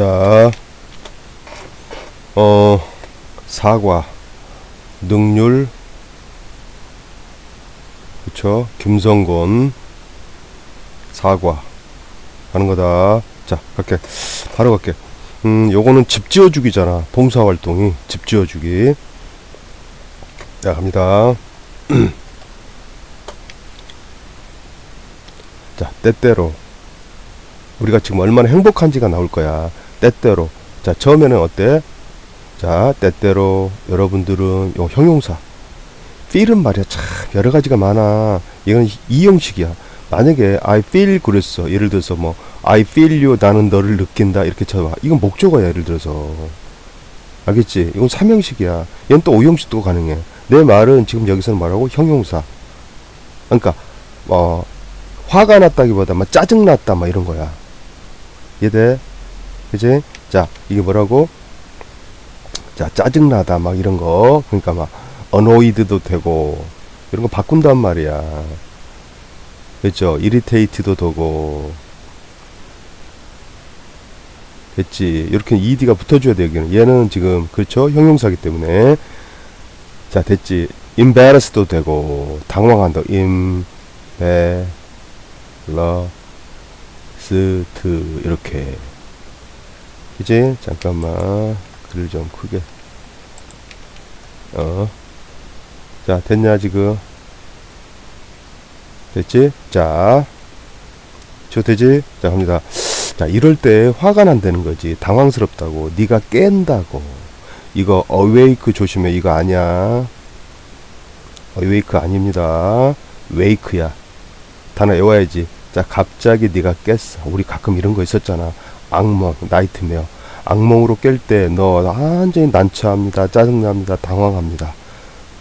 자, 어, 사과, 능률, 그쵸? 김성곤, 사과, 하는 거다. 자, 갈게. 바로 갈게. 음, 요거는 집 지어주기잖아. 봉사활동이. 집 지어주기. 자, 갑니다. 자, 때때로. 우리가 지금 얼마나 행복한지가 나올 거야. 때때로. 자, 처음에는 어때? 자, 때때로 여러분들은 요 형용사. feel은 말이야. 참 여러 가지가 많아. 이건 이 형식이야. 만약에 I feel 그랬어. 예를 들어서 뭐 I feel you 나는 너를 느낀다 이렇게 쳐봐. 이건 목적어야 예를 들어서. 알겠지? 이건 삼형식이야. 얘는 또 오형식도 가능해. 내 말은 지금 여기서는 말하고 형용사. 그러니까 어 화가 났다기보다 막 짜증 났다 막 이런 거야. 이해돼? 그지? 자 이게 뭐라고? 자 짜증 나다 막 이런 거. 그러니까 막 annoyed도 되고 이런 거 바꾼단 말이야. 그렇죠? irritate도 되고 됐지 이렇게 ed가 붙어줘야 돼 여기는 얘는 지금 그렇죠 형용사기 때문에 자 됐지 embarrassed도 되고 당황한다 embarrassed 이렇게 그지 잠깐만 글을 좀 크게 어 자 됐냐 지금 됐지? 자, 저 되지? 자, 갑니다. 자, 이럴 때 화가 난다는 거지. 당황스럽다고. 네가 깬다고. 이거 어웨이크 조심해. 이거 아니야. 어웨이크 아닙니다. 웨이크야. 단어 외워야지. 자, 갑자기 네가 깼어. 우리 가끔 이런 거 있었잖아. 악몽, 나이트메어. 악몽으로 깰 때 너 완전히 난처합니다. 짜증납니다. 당황합니다.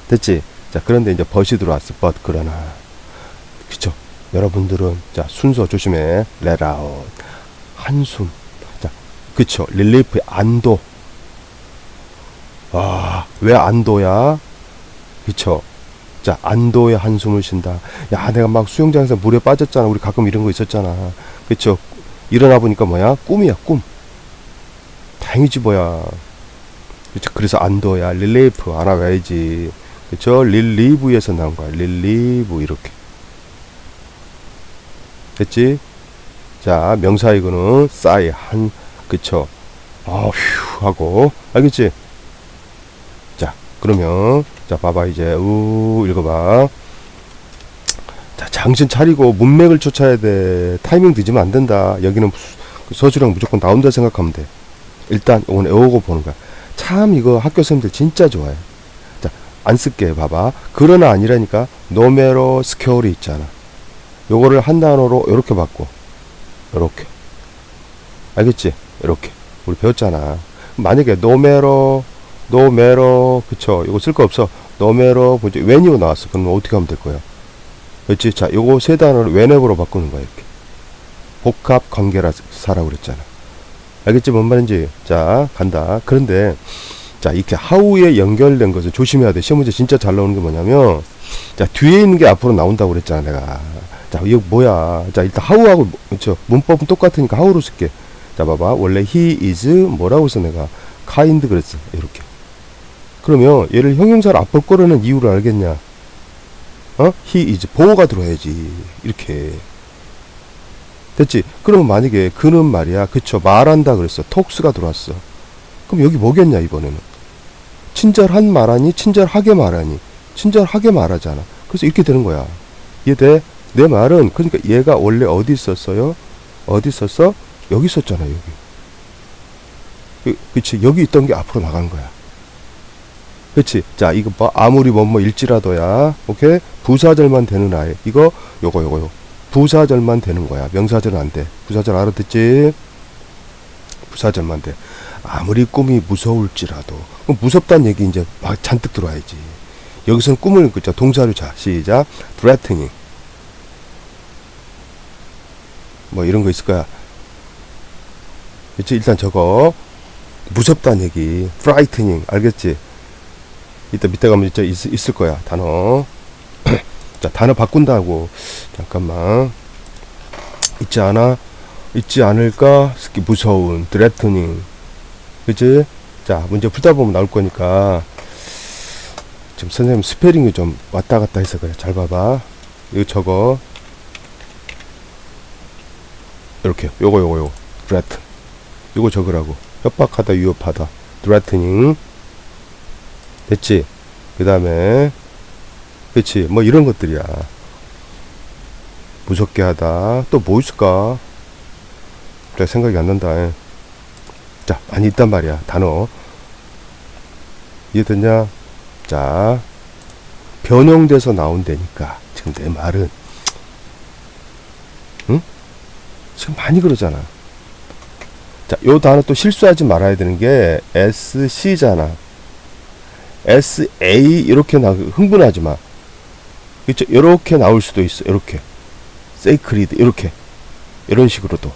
됐지? 자, 그런데 이제 벗이 들어왔어. 벗 그러나. 그쵸? 여러분들은 자 순서 조심해. out 한숨. 자 그쵸? 릴리프의 안도. 아 왜 안도야? 그쵸? 자 안도의 한숨을 쉰다. 야 내가 막 수영장에서 물에 빠졌잖아. 우리 가끔 이런 거 있었잖아. 그쵸? 일어나 보니까 뭐야? 꿈이야 꿈. 다행이지 뭐야. 그쵸? 그래서 안도야. 릴리프 알아봐야지. 그쵸? 릴리브에서 나온 거야. 릴리브 이렇게. 됐지? 자, 명사 이거는 싸이 한 그쵸? 아휴 하고 알겠지? 자, 그러면 자, 봐봐 이제 우 읽어봐. 자, 정신 차리고 문맥을 쫓아야 돼. 타이밍 늦으면 안 된다. 여기는 그 서술형 무조건 나온다 생각하면 돼. 일단 오건 외우고 보는 거야. 참 이거 학교 선생님들 진짜 좋아해. 자, 안 쓸게 봐봐. 그러나 아니라니까 노메로 스케올이 있잖아. 요거를 한 단어로 요렇게 바꿔 요렇게 알겠지? 요렇게 우리 배웠잖아 만약에 노메로 노메로 그쵸 이거 쓸 거 없어 노메로 뭐지 웬이로 나왔어 그럼 어떻게 하면 될 거야 그렇지 자 요거 세 단어를 웬앱으로 바꾸는 거야 이렇게 복합 관계라 사라고 그랬잖아 알겠지 뭔 말인지 자 간다 그런데 자 이렇게 하우에 연결된 것을 조심해야 돼 시험 문제 진짜 잘 나오는 게 뭐냐면 자 뒤에 있는 게 앞으로 나온다고 그랬잖아 내가 자, 이거 뭐야? 자, 일단 하우하고 그렇죠. 문법은 똑같으니까 하우로 쓸게. 자, 봐봐. 원래 he is 뭐라고 해서 내가 kind 그랬어. 이렇게. 그러면 얘를 형용사를 앞으로 끌어낸 이유를 알겠냐? 어? he is 보호가 들어야지. 이렇게. 됐지? 그러면 만약에 그는 말이야. 그쵸. 말한다 그랬어. 톡스가 들어왔어. 그럼 여기 뭐겠냐, 이번에는? 친절한 말하니? 친절하게 말하니? 친절하게 말하잖아. 그래서 이렇게 되는 거야. 이해돼? 내 말은 그러니까 얘가 원래 어디 있었어요? 어디 있었어? 여기 있었잖아 여기. 그, 그치 여기 있던 게 앞으로 나간 거야. 그치? 자 이거 뭐 아무리 뭐뭐 일지라도야. 오케이? 부사절만 되는 아이. 이거 요거 요거 요 부사절만 되는 거야. 명사절은 안 돼. 부사절 알아듣지? 부사절만 돼. 아무리 꿈이 무서울지라도. 무섭다는 얘기 이제 막 잔뜩 들어와야지. 여기서는 꿈을 그죠? 동사를 자. 시작. threatening. 뭐 이런 거 있을 거야. 그치? 일단 저거. 무섭다는 얘기, frightening. 알겠지? 이따 밑에 가면 진짜 있, 있을 거야 단어. 자 단어 바꾼다고 잠깐만 있지 않아? 있지 않을까? 스키 무서운 드레트닝. 그치? 자, 문제 풀다 보면 나올 거니까. 지금 선생님 스페링이 좀 왔다 갔다 해서 그래. 잘 봐봐. 이거 적어. 이렇게. 요거, 요거, 요거. 드레트. 요거 적으라고. 협박하다, 위협하다. 드레트닝. 됐지? 그 다음에, 그치? 뭐 이런 것들이야. 무섭게 하다. 또 뭐 있을까? 잘 생각이 안 난다. 예. 자, 많이 있단 말이야. 단어. 이해됐냐? 자, 변형돼서 나온다니까. 지금 내 말은. 응? 지금 많이 그러잖아. 자, 요 단어 또 실수하지 말아야 되는 게 SC잖아. SA 이렇게 나 흥분하지 마. 그쵸? 이렇게 나올 수도 있어. 이렇게. 세이크리드 이렇게. 이런 식으로도.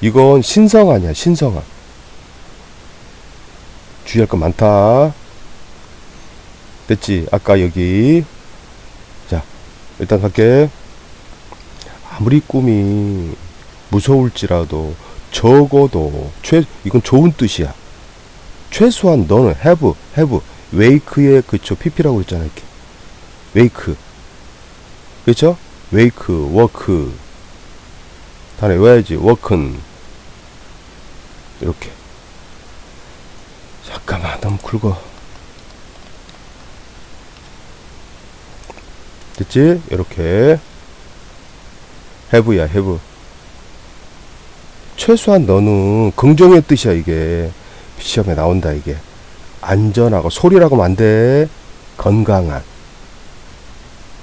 이건 신성하냐, 신성한. 주의할 거 많다. 됐지? 아까 여기. 자, 일단 갈게. 아무리 꿈이 무서울지라도 적어도 최 이건 좋은 뜻이야. 최소한 너는 have have wake의 그쵸 pp라고 했잖아 이렇게. wake 그쵸? wake work 단어 외워야지. work는. 이렇게. 잠깐만 너무 굵어. 됐지? 이렇게. have야 have. 최소한 너는 긍정의 뜻이야 이게. 시험에 나온다 이게 안전하고 소리라고 안돼. 건강한.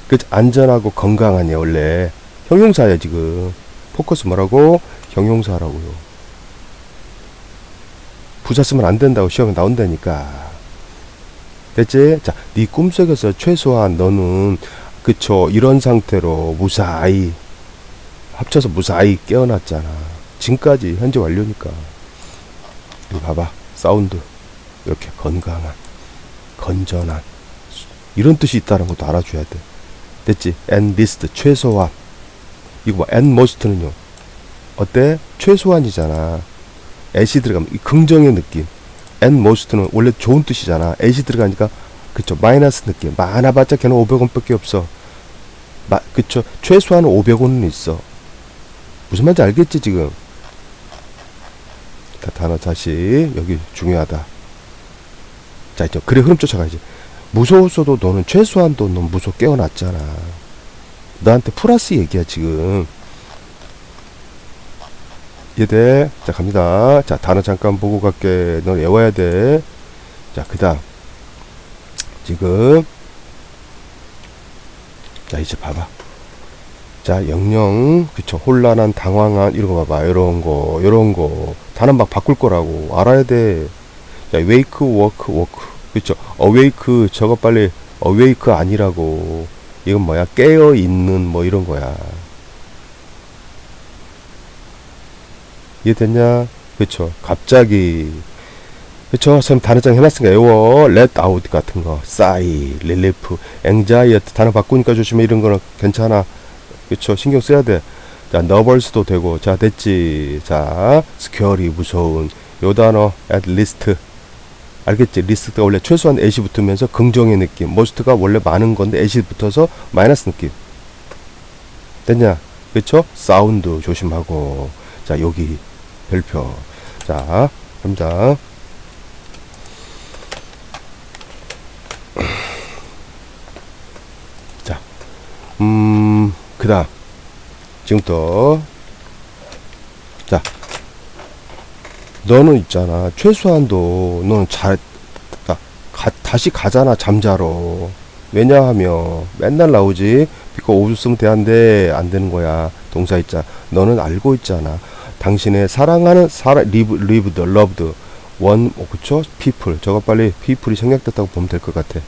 그 안전하고 건강한이 원래. 형용사야 지금. 포커스 뭐라고? 형용사라고요. 부사 쓰면 안 된다고 시험에 나온다니까. 됐지? 자 네 꿈속에서 최소한 너는 그쵸 이런 상태로 무사히 합쳐서 무사히 깨어났잖아. 지금까지 현재 완료니까. 봐봐 사운드 이렇게 건강한 건전한 이런 뜻이 있다는 것도 알아줘야 돼. 됐지? And least 최소한. 이거 봐 and most는요. 어때? 최소한이잖아. At이 들어가면 이 긍정의 느낌. And most는 원래 좋은 뜻이잖아. At이 들어가니까 그쵸? 마이너스 느낌. 많아봤자 걔는 500원밖에 없어. 마, 그쵸? 최소한 500원은 있어. 무슨 말인지 알겠지 지금? 다 단어 다시 여기 중요하다 자 이제 그래 흐름 쫓아가야지 무서웠어도 너는 최소한도 넌 무섭 깨어났잖아. 너한테 플러스 얘기야 지금. 이해돼? 자 갑니다. 자 단어 잠깐 보고 갈게. 너 외워야 돼 자 그 다음. 지금. 자 이제 봐봐. 자 영영. 그쵸. 혼란한 당황한 이런 거 봐봐. 이런 거 이런 거. 단어 막 바꿀 거라고. 알아야 돼 자, wake, work, work. 그쵸. awake, 저거 빨리 awake 아니라고. 이건 뭐야? 깨어 있는 뭐 이런 거야. 이해됐냐? 그쵸. 갑자기. 그쵸. 선생님 단어장 해놨으니까 외워. let out 같은 거. sigh, relief, anxiety. 단어 바꾸니까 조심해. 이런 거는 괜찮아. 그쵸. 신경 써야 돼. 자, nervous도 되고. 자, 됐지. 자, scary, 무서운. 요 단어, at least. 알겠지? 리스트가 원래 최소한 애시 붙으면서 긍정의 느낌. 머스트가 원래 많은 건데 애시 붙어서 마이너스 느낌. 됐냐? 그쵸? 사운드 조심하고. 자, 여기 별표. 자, 갑니다. 자, 음, 그 다음. 지금부터. 자, 너는 있잖아. 최소한도 너는 잘 가, 가, 다시 가잖아 잠자러. 왜냐하면 맨날 나오지. 비코 오주 쓰면 돼안돼 안 되는 거야. 동사 있잖아. 너는 알고 있잖아. 당신의 사랑하는 사랑 리브 리브드 러브드 원 어, 그쵸? 피플 저거 빨리 피플이 생략됐다고 보면 될 것 같아.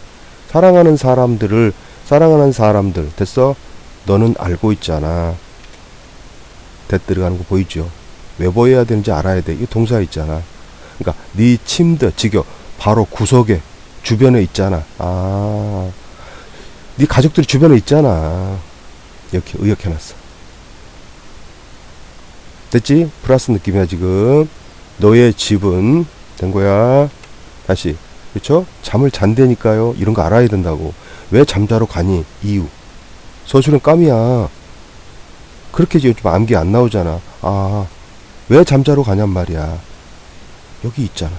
사랑하는 사람들을 사랑하는 사람들 됐어? 너는 알고 있잖아. 대 들어가는 거 보이죠? 왜 보여야 되는지 알아야 돼. 이 동사 있잖아. 그러니까 네 침대 지겨 바로 구석에 주변에 있잖아. 아, 네 가족들이 주변에 있잖아. 이렇게 의역해놨어. 됐지? 플러스 느낌이야 지금 너의 집은 된 거야 다시 그쵸? 잠을 잔다니까요 이런 거 알아야 된다고 왜 잠자러 가니 이유 서술은 깜이야 그렇게 요즘 암기 안 나오잖아 아 왜 잠자러 가냔 말이야. 여기 있잖아.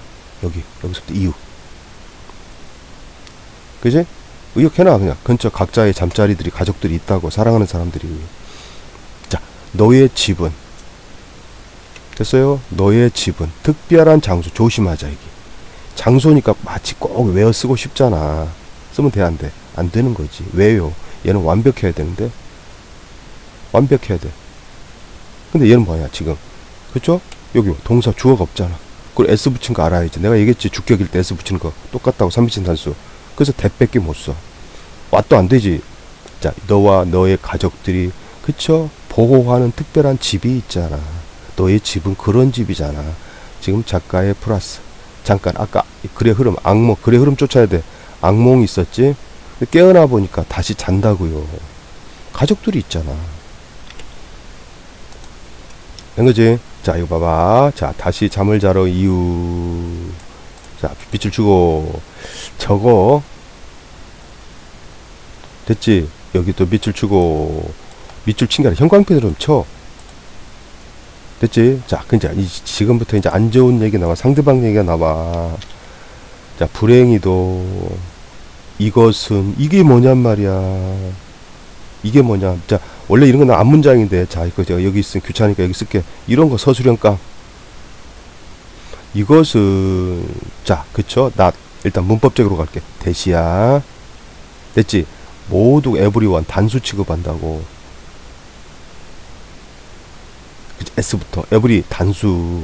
여기. 여기서부터 이유 그지? 의역해놔 그냥. 근처 각자의 잠자리들이 가족들이 있다고 사랑하는 사람들이. 자 너의 집은. 됐어요? 너의 집은. 특별한 장소. 조심하자 이게. 장소니까 마치 꼭 외워 쓰고 싶잖아. 쓰면 돼 안 돼? 안 되는 거지. 왜요? 얘는 완벽해야 되는데? 완벽해야 돼. 근데 얘는 뭐냐 지금 그쵸? 여기 동사 주어가 없잖아. 그걸 S 붙인 거 알아야지. 내가 얘기했지 주격일 때 S 붙이는 거. 똑같다고 삼비친 단수. 그래서 대밖에 못 써. 왓도 안 되지. 자 너와 너의 가족들이 그쵸? 보호하는 특별한 집이 있잖아. 너의 집은 그런 집이잖아. 지금 작가의 플러스. 잠깐 아까 글의 흐름 악몽 글의 흐름 쫓아야 돼. 악몽이 있었지? 깨어나 보니까 다시 잔다고요. 가족들이 있잖아 된 거지. 자 이거 봐봐. 자 다시 잠을 자러 이유. 자 빛을 주고. 저거. 됐지? 여기 또 밑줄 치고. 밑줄 친 게 아니라 형광펜으로 쳐. 됐지? 자 근데 이 지금부터 이제 안 좋은 얘기 나와. 상대방 얘기가 나와. 자 불행히도 이것은 이게 뭐냔 말이야. 이게 뭐냐. 자 원래 이런 건 앞문장인데 자 이거 제가 여기 있으면 귀찮으니까 여기 쓸게. 이런 거 서술형감 이것은 자 그쵸? 나 일단 문법적으로 갈게. 대시야. 됐지? 모두 에브리원 단수 취급한다고. 그치? S부터. 에브리 단수.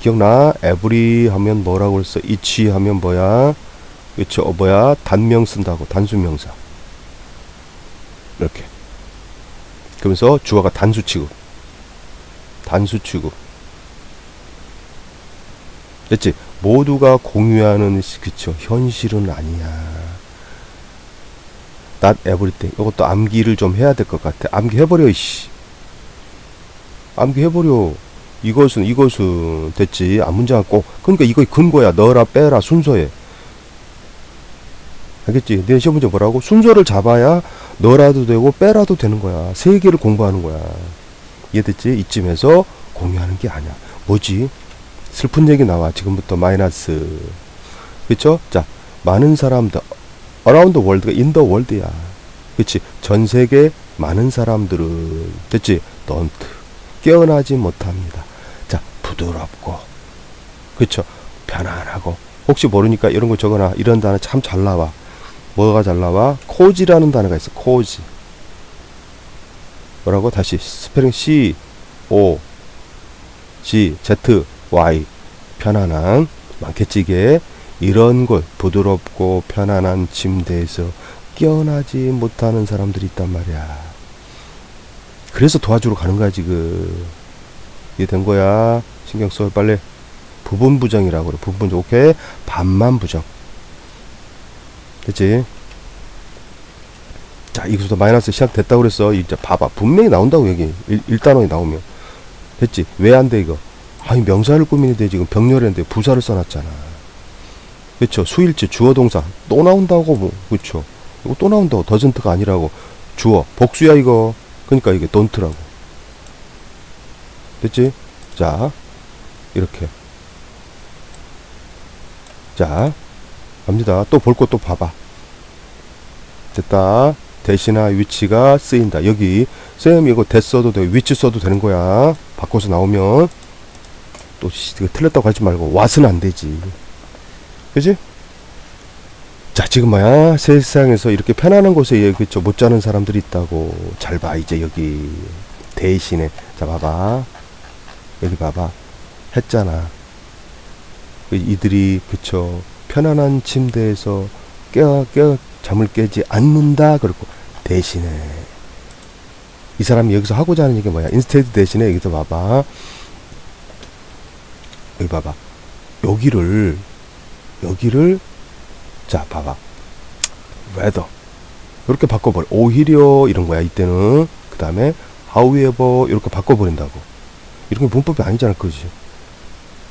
기억나? 에브리 하면 뭐라고 그랬어? 이치 하면 뭐야? 그쵸? 어, 뭐야? 단명 쓴다고. 단수명사. 이렇게 그러면서 주어가 단수 취급 단수 취급 됐지? 모두가 공유하는 시- 그쵸? 현실은 아니야. Not everything. 이것도 암기를 좀 해야 될 것 같아. 암기 해버려 이씨. 암기 해버려. 이것은 이것은. 됐지? 앞 문장 꼭 그러니까 이거 근거야. 넣어라 빼라 순서에. 알겠지? 내 시험 문제 뭐라고? 순서를 잡아야 넣어라도 되고 빼라도 되는 거야. 세 개를 공부하는 거야. 이해됐지? 이쯤에서 공유하는 게 아니야. 뭐지? 슬픈 얘기 나와. 지금부터 마이너스. 그쵸? 자 많은 사람들 around the world가 in the world야. 그치? 전 세계 많은 사람들은 됐지? don't. 깨어나지 못합니다. 자 부드럽고 그쵸? 편안하고. 혹시 모르니까 이런 거 적어놔. 이런 단어 참 잘 나와 뭐가 잘 나와? 코지라는 단어가 있어. 코지. 뭐라고? 다시. 스페링 C O G Z Y. 편안한 이게 이런 곳 부드럽고 편안한 침대에서 깨어나지 못하는 사람들이 있단 말이야. 그래서 도와주러 가는 거야 지금. 이해된 거야? 신경 써. 빨리. 부분 부정이라고 그래. 부분 부정. 오케이? 반만 부정 됐지 자 이거부터 마이너스 시작됐다고 그랬어. 이제 봐봐. 분명히 나온다고 여기. 일, 일단원이 나오면. 됐지? 왜 안 돼 이거? 아니 명사를 꾸미는데 지금 병렬인데 부사를 써놨잖아. 그쵸? 수일치 주어 동사. 또 나온다고 뭐. 그쵸? 이거 또 나온다고. 더전트가 아니라고. 주어. 복수야 이거. 그러니까 이게 don't라고. 됐지? 자 이렇게. 자 갑니다. 또 볼것또 봐봐. 됐다. 대시나 위치가 쓰인다. 여기 쌤 이거 대 써도 돼. 위치 써도 되는 거야. 바꿔서 나오면. 또 틀렸다고 하지 말고 왓은 안 되지. 그지? 자 지금 뭐야 세상에서 이렇게 편안한 곳에 예, 그쵸 못 자는 사람들이 있다고. 잘 봐 이제 여기. 대신에. 자 봐봐. 여기 봐봐. 했잖아. 그 이들이 그쵸 편안한 침대에서 깨어 깨어 잠을 깨지 않는다 그렇고 대신에 이 사람이 여기서 하고자 하는 얘기 뭐야? 인스테드 대신에 여기서 봐봐. 여기 봐봐. 여기를 여기를 자 봐봐. Weather. 이렇게 바꿔버려. 오히려 이런 거야 이때는. 그 다음에 however 이렇게 바꿔버린다고. 이런 게 문법이 아니잖아, 그지?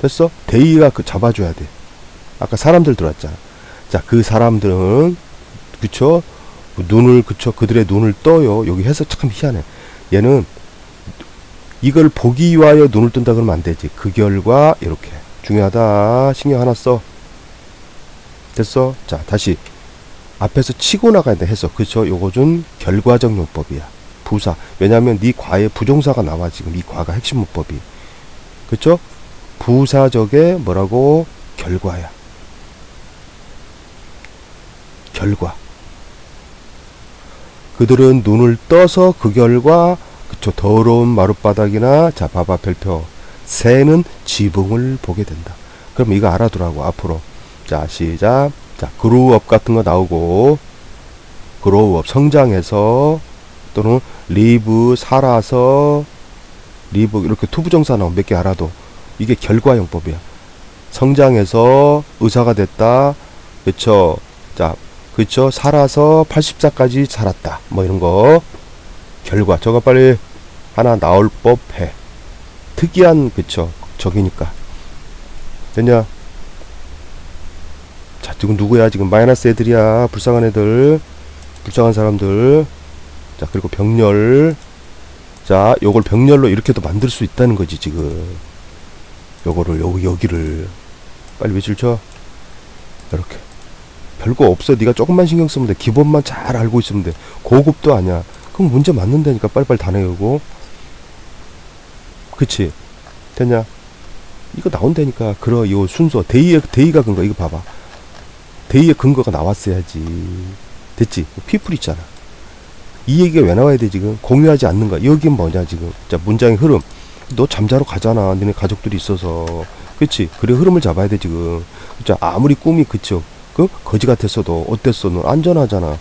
됐어? 대의가 그 잡아줘야 돼. 아까 사람들 들어왔잖아. 자, 그 사람들은, 그쵸? 눈을, 그쵸? 그들의 눈을 떠요. 여기 해서 참 희한해. 얘는 이걸 보기 위하여 눈을 뜬다 그러면 안 되지. 그 결과, 이렇게. 중요하다. 신경 하나 써. 됐어? 자, 다시. 앞에서 치고 나가야 돼. 해서. 그쵸? 요거 좀 결과적 용법이야. 부사. 왜냐면 네 과에 부정사가 나와. 지금 이 과가 핵심 문법이. 그쵸? 부사적의 뭐라고? 결과야. 결과. 그들은 눈을 떠서 그 결과 그쵸 더러운 마룻바닥이나 자 봐봐 별표 새는 지붕을 보게 된다. 그럼 이거 알아두라고 앞으로 자 시작 자 그로우업 같은 거 나오고 그로우업 성장해서 또는 리브 살아서 리브 이렇게 투부정사 나오면 몇 개 알아도 이게 결과용법이야. 성장해서 의사가 됐다. 그쵸 자 그쵸 살아서 84까지 살았다. 뭐 이런 거 결과 저거 빨리 하나 나올 법해. 특이한 그쵸 적이니까 됐냐? 자 지금 누구야? 지금 마이너스 애들이야. 불쌍한 애들, 불쌍한 사람들. 자 그리고 병렬. 자 요걸 병렬로 이렇게도 만들 수 있다는 거지 지금. 요거를 여기 여기를 빨리 외칠 쳐. 이렇게. 별거 없어. 네가 조금만 신경 쓰면 돼. 기본만 잘 알고 있으면 돼. 고급도 아니야. 그럼 문제 맞는다니까 빨리빨리 다 내고. 그치? 됐냐? 이거 나온다니까. 그러 요 순서 대의의 대의가 근거 이거 봐봐. 대의의 근거가 나왔어야지. 됐지? 피플 있잖아. 이 얘기가 왜 나와야 돼 지금? 공유하지 않는가? 여긴 뭐냐 지금? 자 문장의 흐름. 너 잠자러 가잖아. 너네 가족들이 있어서. 그치? 그래 흐름을 잡아야 돼 지금. 자 아무리 꿈이 그쵸? 그 거지 같았어도 어땠어? 너 안전하잖아.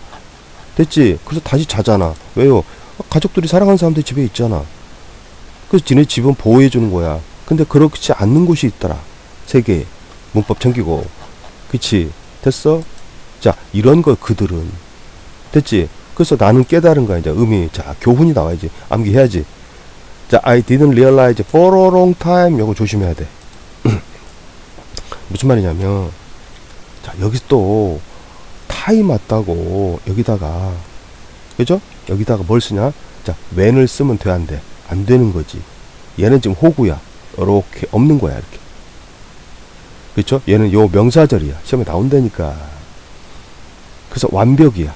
됐지? 그래서 다시 자잖아. 왜요? 가족들이 사랑하는 사람들 집에 있잖아. 그래서 지네 집은 보호해 주는 거야. 근데 그렇지 않는 곳이 있더라. 세계 문법 챙기고. 그치? 됐어? 자, 이런 거 그들은 됐지? 그래서 나는 깨달은 거야. 이제 의미. 자, 교훈이 나와야지. 암기해야지. 자, I didn't realize for a long time. 이거 조심해야 돼. 무슨 말이냐면 자, 여기서 또 타이 맞다고 여기다가 그죠? 여기다가 뭘 쓰냐? 자, when을 쓰면 돼, 안 돼? 안 되는 거지. 얘는 지금 호구야. 이렇게 없는 거야, 이렇게. 그렇죠? 얘는 요 명사절이야. 시험에 나온다니까. 그래서 완벽이야.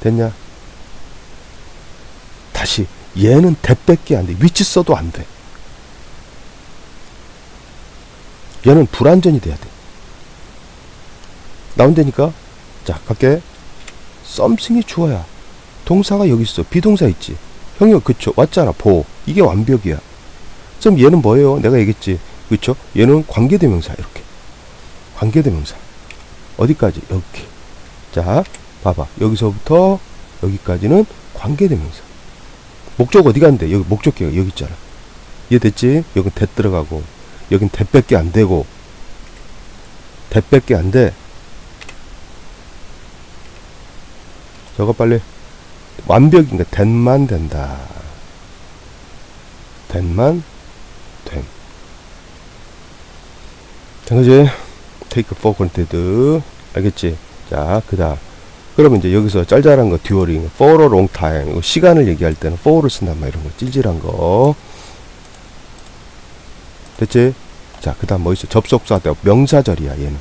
됐냐? 다시 얘는 대밖에 안 돼. 위치 써도 안 돼. 얘는 불완전이 돼야 돼. 나온다니까? 자, 갈게. 썸씽이 주어야. 동사가 여기 있어. 비동사 있지. 형이 그쵸. 왔잖아. 보. 이게 완벽이야. 그럼 얘는 뭐예요? 내가 얘기했지. 그쵸? 얘는 관계대명사. 이렇게. 관계대명사. 어디까지? 여기. 자, 봐봐. 여기서부터 여기까지는 관계대명사. 목적 어디 간대? 여기 목적계가 여기 있잖아. 이해 됐지? 여긴 대 들어가고. 여긴 대밖에 안 되고. 대밖에 안 돼. 저거 빨리 완벽인가 된만 된다. 된만 됨. 된 거지? take for granted. 알겠지? 자, 그 다음. 그러면 이제 여기서 짤짤한 거 듀어링, for a long time. 시간을 얘기할 때는 for를 쓴단 말이야. 이런 거 찔찔한 거. 됐지? 자, 그 다음 뭐 있어? 접속사 때 명사절이야, 얘는.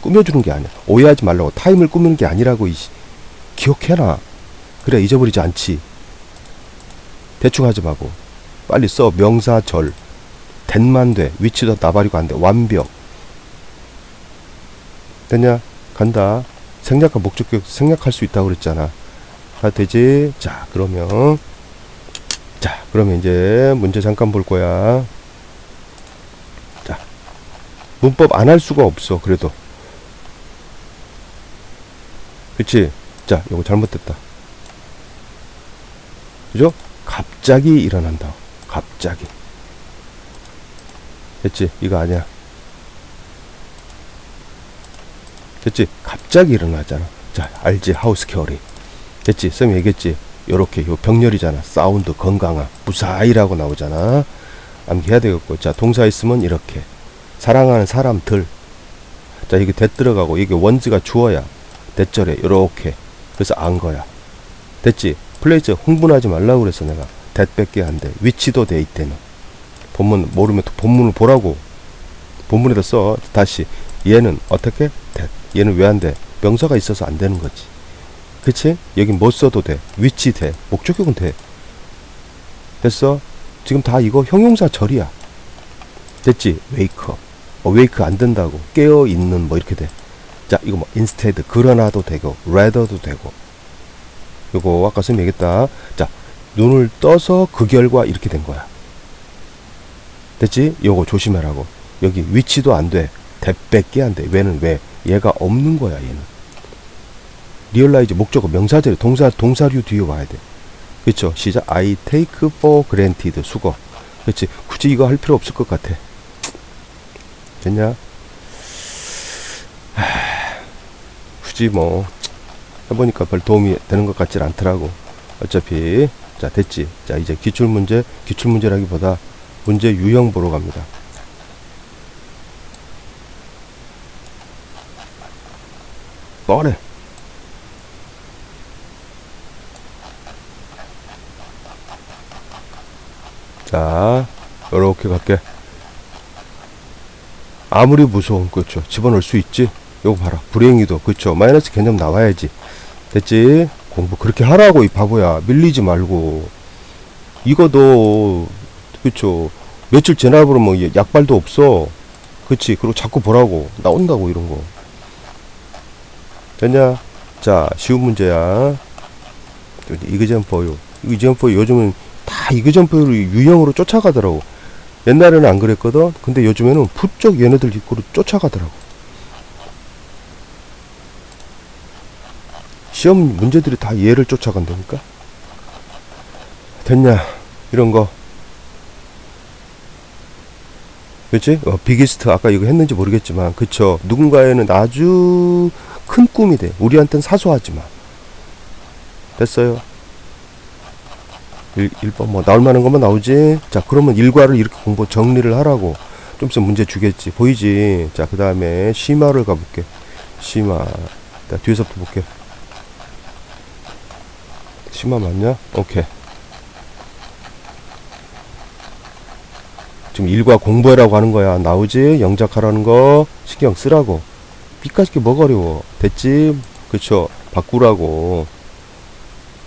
꾸며주는 게 아니야. 오해하지 말라고. 타임을 꾸미는 게 아니라고, 이씨. 기억해놔. 그래 잊어버리지 않지. 대충 하지 말고 빨리 써 명사 절 된만 돼 위치도 나발이고 안 돼 완벽 됐냐 간다 생략과 목적 격 생략할 수 있다고 그랬잖아 다 되지 자 그러면 자 그러면 이제 문제 잠깐 볼 거야 자 문법 안 할 수가 없어 그래도 그치 자, 요거 잘못됐다. 그죠? 갑자기 일어난다. 갑자기. 됐지? 이거 아니야. 됐지? 갑자기 일어나잖아. 자, 알지? 하우스 케어리. 됐지? 쌤이 얘기했지? 요렇게 요 병렬이잖아. 사운드 건강함. 무사히라고 나오잖아. 암기해야 되겠고. 자, 동사 있으면 이렇게. 사랑하는 사람들. 자, 이게 대 들어가고 이게 원즈가 주어야. 대절에 요렇게. 그래서 안 거야. 됐지? 플레이즈 흥분하지 말라고 그랬어 내가. 안 돼. 위치도 돼 있대는. 본문 모르면 또 본문을 보라고. 본문에다 써. 다시. 얘는 어떻게? 대. 얘는 왜 안 돼? 명사가 있어서 안 되는 거지. 그치? 여기 뭐 써도 돼. 위치 돼. 목적격은 돼. 됐어? 지금 다 이거 형용사 절이야. 됐지? 어, wake 안 된다고. 깨어 있는 뭐 이렇게 돼. 자, 이거 뭐 instead 그러나도 되고 rather도 되고. 요거 아까 선생님 얘기했다. 자, 눈을 떠서 그 결과 이렇게 된 거야. 됐지? 요거 조심하라고. 여기 위치도 안 돼. 대밖에 안 돼. 왜는 왜? 얘가 없는 거야, 얘는. 리얼라이즈 목적어 명사절 동사 동사류 뒤에 와야 돼. 그렇죠? 시작. I take for granted 수거. 그렇지. 굳이 이거 할 필요 없을 것 같아. 됐냐? 하, 굳이 뭐 해보니까 별 도움이 되는 것 같질 않더라고. 어차피 자 됐지. 자 이제 기출 문제 기출 문제라기보다 문제 유형 보러 갑니다. 뭐래? 자, 요렇게 갈게. 아무리 무서운, 그렇죠. 집어넣을 수 있지. 요거 봐라. 불행히도, 그렇죠. 마이너스 개념 나와야지. 됐지? 공부 그렇게 하라고, 이 바보야. 밀리지 말고. 이거도, 그렇죠. 며칠 지나 버리면 뭐 약발도 없어. 그치. 그리고 자꾸 보라고. 나온다고, 이런 거. 됐냐? 자, 쉬운 문제야. 이그젠퍼요. 이그젠퍼 요즘은 다 이그점프를 유형으로 쫓아가더라고. 옛날에는 안 그랬거든. 근데 요즘에는 부쩍 얘네들 입구로 쫓아가더라고. 시험 문제들이 다 얘를 쫓아간다니까. 됐냐? 이런 거. 그치? 어, 비기스트 아까 이거 했는지 모르겠지만 그쵸 누군가에는 아주 큰 꿈이 돼 우리한텐 사소하지만 됐어요 1, 1번 뭐 나올 만한 것만 나오지. 자 그러면 일과를 이렇게 공부 정리를 하라고. 좀 있으면 문제 주겠지. 보이지? 자 그 다음에 심화를 가볼게. 심화. 자 뒤에서부터 볼게. 심화 맞냐? 오케이. 지금 일과 공부해라고 하는 거야. 나오지? 영작하라는 거 신경 쓰라고. B까지 게 뭐가 어려워? 됐지? 그쵸? 바꾸라고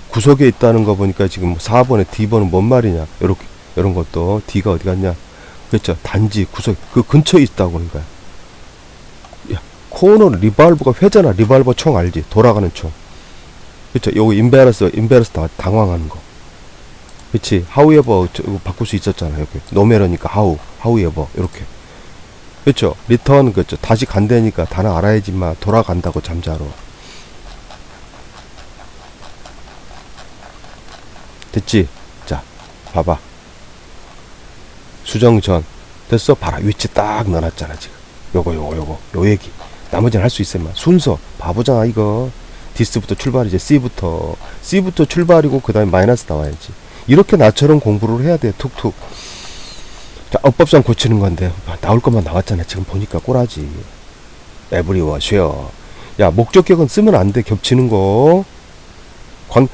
구석에 있다는 거 보니까 지금 4번에 D번은 뭔 말이냐? 요렇게 이런 것도 D가 어디 갔냐? 그렇죠. 단지 구석 그 근처에 있다고 거야 야 코너 리발브가 회잖아 리발버 총 알지? 돌아가는 총. 그렇죠. 요거 인베러스 다 당황하는 거. 그치 하우에버 바꿀 수 있었잖아 이렇게. 노메러니까 하우 하우에버 이렇게. 그렇죠? 리턴 그렇죠. 다시 간다니까 단어 알아야지 마. 돌아간다고 잠자로 됐지? 자, 봐봐. 수정 전. 됐어? 봐라. 위치 딱 넣어놨잖아, 지금. 요거, 요거, 요거. 요 얘기. 나머지는 할 수 있어, 만 순서. 바보잖아, 이거. 디스부터 출발이지. C부터. C부터 출발이고, 그 다음에 마이너스 나와야지. 이렇게 나처럼 공부를 해야 돼, 툭툭. 자, 어법상 고치는 건데. 나올 것만 나왔잖아. 지금 보니까 꼬라지. 에브리워, 쉐어. 야, 목적격은 쓰면 안 돼. 겹치는 거. 관,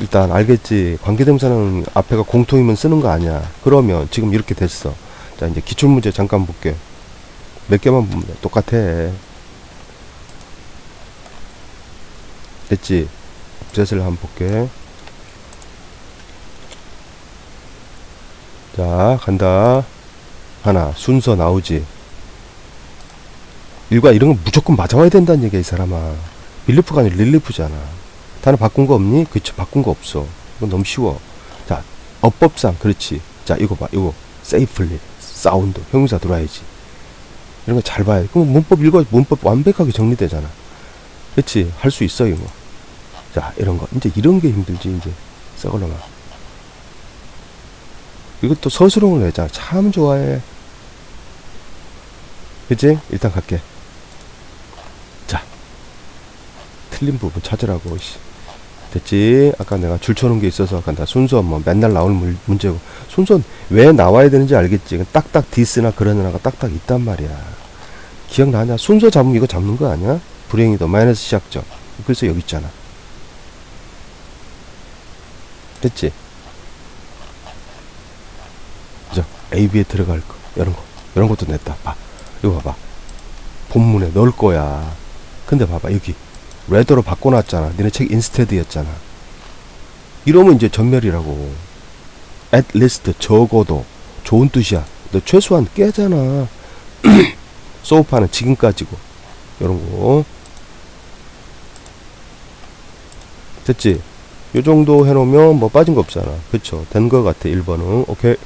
일단 알겠지. 관계대명사는 앞에가 공통이면 쓰는 거 아니야. 그러면 지금 이렇게 됐어. 자, 이제 기출문제 잠깐 볼게. 몇 개만 보면 돼. 똑같아. 됐지? 업셋을 한번 볼게. 자, 간다. 하나, 순서 나오지. 일과 이런 건 무조건 맞아와야 된다는 얘기야, 이 사람아. 밀리프가 아니라 릴리프잖아. 단어 바꾼 거 없니? 그쵸 바꾼 거 없어. 이건 너무 쉬워. 자 어법상 그렇지. 자 이거 봐 이거. 세이플리 사운드 형용사 들어와야지. 이런 거 잘 봐야 돼. 그럼 문법 읽어 문법 완벽하게 정리되잖아. 그렇지? 할 수 있어 이거. 자 이런 거. 이제 이런 게 힘들지 이제. 썩을로만 이것도 서술형을 내잖아. 참 좋아해. 그치? 일단 갈게. 자 틀린 부분 찾으라고 씨. 됐지? 아까 내가 줄쳐놓은 게 있어서 아까 나 순서 뭐 맨날 물- 문제고 순서 왜 나와야 되는지 알겠지? 그 딱딱 디스나 그러느라가 딱딱 있단 말이야. 기억나냐? 순서 잡으면 이거 잡는 거 아니야? 불행히도 마이너스 시작점. 그래서 여기 있잖아. 됐지? 그죠? AB에 들어갈 거. 이런 거. 이런 것도 냈다. 봐. 이거 봐봐. 본문에 넣을 거야. 근데 봐봐. 여기. 레더로 바꿔놨잖아. 니네 책 인스테드였잖아. 이러면 이제 전멸이라고. at least 적어도 좋은 뜻이야. 너 최소한 깨잖아. 소파는 지금까지고. 이런 거. 됐지? 요 정도 해놓으면 뭐 빠진 거 없잖아. 그쵸? 된 거 같아. 1번은. 오케이.